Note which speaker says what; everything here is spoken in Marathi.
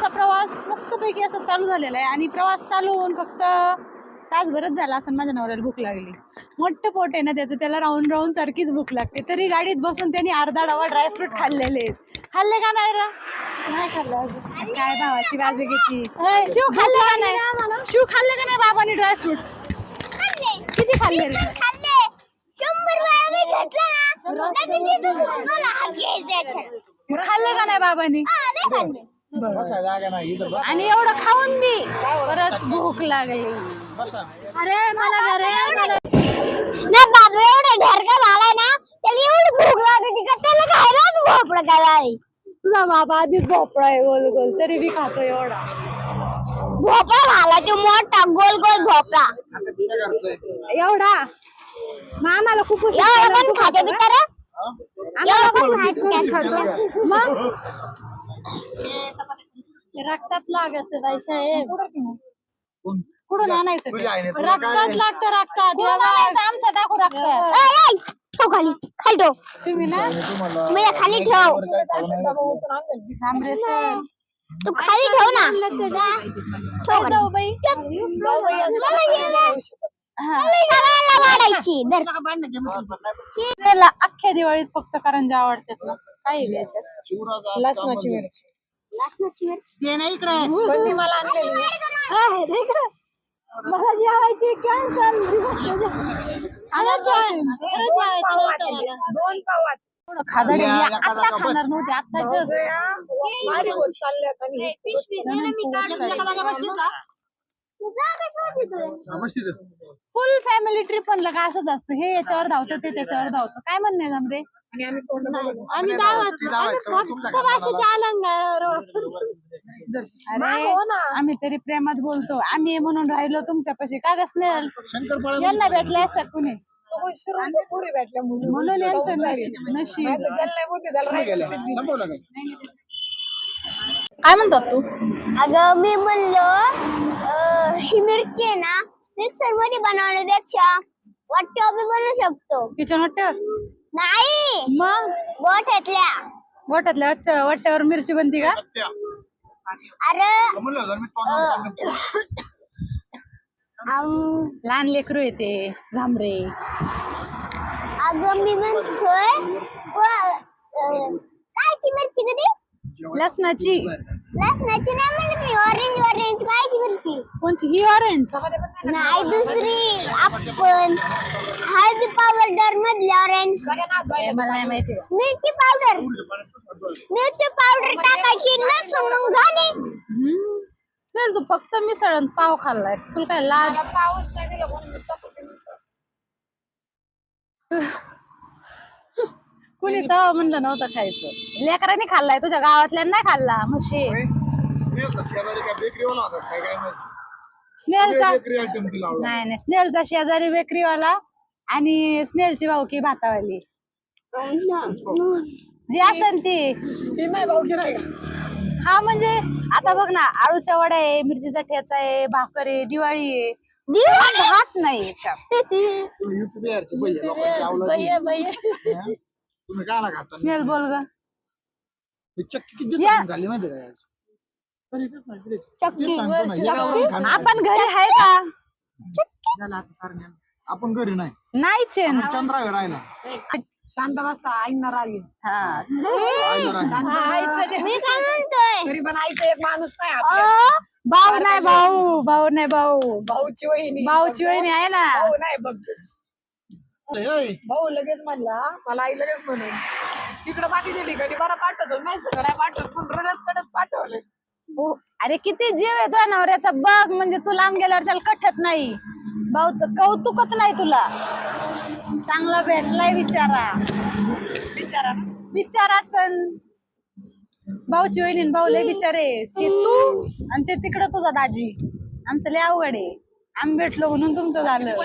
Speaker 1: आमचा प्रवास मस्तपैकी असं चालू झालेला आहे आणि प्रवास चालू होऊन फक्त तासभरच झाला असं माझ्या नवऱ्याला भूक लागली. मोठं पोट आहे ना त्याचं. त्याला राहून राहून सारखीच भूक लागते. तरी गाडीत बसून त्यांनी अर्धा डबा ड्रायफ्रूट खाल्लेले आहेत. खाल्ले का नाही रा? नाही खाल्लं अजून. काय भावाची बाजू घेतली? शिव खाल्ले का नाही? शिव खाल्ले का नाही बाबांनी ड्रायफ्रुट्स किती खाल्ले रे?
Speaker 2: खाल्ले. शंभर वेळा मी
Speaker 1: नाही आणि एवढं खाऊन मी. परत भूक लागली. अरे मला घरे मला
Speaker 2: ना बाबा एवढा झालाय ना त्याला एवढी भूक लागली का त्याला खायलाच भोपळा काय
Speaker 1: तुझा बाबा आधीच भोपळा आहे गोल गोल तरी बी खातो एवढा.
Speaker 2: भोपळा झाला तो मोठा गोल गोल भोपळा.
Speaker 1: एवढा? मग आम्हाला खूप उशीर
Speaker 2: एवढा
Speaker 1: झाला.
Speaker 2: पण
Speaker 1: तू
Speaker 2: खाते
Speaker 1: खातो का?
Speaker 2: बिचारा?
Speaker 1: आम्हाला
Speaker 2: एवढं
Speaker 1: खूप
Speaker 2: पण
Speaker 1: उशीर
Speaker 2: खात
Speaker 1: खातो. मग? रक्तात लागत साहेब. कुठून आणायचं ते? रक्तात लागतं रक्तात. कुठून आणायचं? आमचं टाकू
Speaker 2: ठेव खाली. खाली ठेव.
Speaker 1: तुम्ही ना
Speaker 2: मी खाली ठेव.
Speaker 1: थांबरे सर
Speaker 2: तू खाली ठेव ना. ठेव
Speaker 1: जाऊ बाई.
Speaker 2: मला ये ना. मला सगळ्याला वाढायची. धर.
Speaker 1: त्याला अख्ख्या दिवाळीत फक्त करंजा आवडतात ना. काही घ्यायच्यात लसणाची मिरची. ये ना इकडे. कोणी मला आणलेली आहे, रे इकडे. मला जेवायची कॅन्सल खादाडी मी आता खाणार नव्हते आता फुल फॅमिली ट्रिप म्हणलं का असंच असतं. हे याच्यावर धावतं ते त्याच्यावर धावतं. काय म्हणणे नमरे आम्ही धावत. आम्ही तरी प्रेमात बोलतो. आम्ही म्हणून राहिलो तुमच्यापाशी का गसनेल यांना भेटले असतात कुणी? म्हणून यांचं नशीब- काय म्हणतात तू?
Speaker 2: अगं मी म्हणलो ही मिरची आहे ना मिक्सरमध्ये बनवण्यापेक्षा वाट्यावर बी बनवू शकतो.
Speaker 1: किचन वाट्यावर
Speaker 2: नाही.
Speaker 1: मग?
Speaker 2: गोठ्यातल्या
Speaker 1: गोठ्यातल्या वच्च्या- वाट्यावर मिरची बनती का?
Speaker 2: अरे अं,
Speaker 1: लहान लेकरू येते झांबरे.
Speaker 2: अगं मी म्हणतोय अं, कायची मिरची कधी?
Speaker 1: लसणाची.
Speaker 2: लसणाची नाही म्हणत मी ऑरेंज ऑरेंज कायची मिरची
Speaker 1: कोणची? ही ऑरेंज
Speaker 2: नाही दुसरी. आपण. हळदी पावडर मधली ऑरेंज
Speaker 1: मला नाही माहिती.
Speaker 2: मिरची पावडर मिरची पावडर टाकायची लसूण मग झाली
Speaker 1: चल तू फक्त मिसळ आणि पाव खाल्लाय. तुला काय लाज? कुणी कुणी तर म्हणलं नव्हतं खायचं. लेकरांनी खाल्लाय तुझ्या गावातल्या नाही खाल्ला म्हशी. स्नेहलचा नाही नाही स्नेहलचा शेजारी बेकरीवाला आणि स्नेहलची भाऊकी भातावाली. जी असन ती. भाऊकी नाही भाऊ हा म्हणजे आता बघ ना आळूच्या वड्या आहे मिरचीचा ठेचा आहे भाकर आहे दिवाळी आहे. दिवाळी? हात नाही
Speaker 3: तुम्ही काय खाता
Speaker 1: स्नेल बोल ग.
Speaker 3: चक्की किती
Speaker 1: या.
Speaker 3: खाल्ली माहिती?
Speaker 2: चक्की
Speaker 1: आपण घरी आहे का?
Speaker 3: झालं. आपण घरी नाही.
Speaker 1: नाहीच आहे ना
Speaker 3: चंद्रावर राहिला.
Speaker 1: शांत बसा ऐकणार आली हा.
Speaker 3: राहिला. राहिला.
Speaker 2: मी काय म्हणतोय?
Speaker 4: तरी पण आईचा एक माणूस नाही.
Speaker 1: भाऊ नाही भाऊ. भाऊ नाही भाऊ.
Speaker 4: भाऊची वहिनी.
Speaker 1: भाऊची वहिनी आहे ना?
Speaker 4: भाऊ नाही बघ. भाऊ लगेच म्हणला मला आई लगेच म्हणून तिकडं बाकीच्या ठिकाणी बरं पाठवतो नाही सगळं नाही पाठवत पण रडत कडत पाठवले.
Speaker 1: हो. अरे किती जीव आहे तुझ्या नवऱ्याचा बघ म्हणजे तू लांब गेल्यावर त्याला कठत नाही. भाऊचं कौतुकच नाही तुला. चांगला भेटलाय विचारा.
Speaker 4: बिचारा
Speaker 1: विचाराच. भाऊची वहिनी आणि भाऊ लय बिचारे. ते तू आणि ते तिकडं तुझा दाजी. आमचं लय अवघड आहे. आम्ही भेटलो म्हणून तुमचं झालं.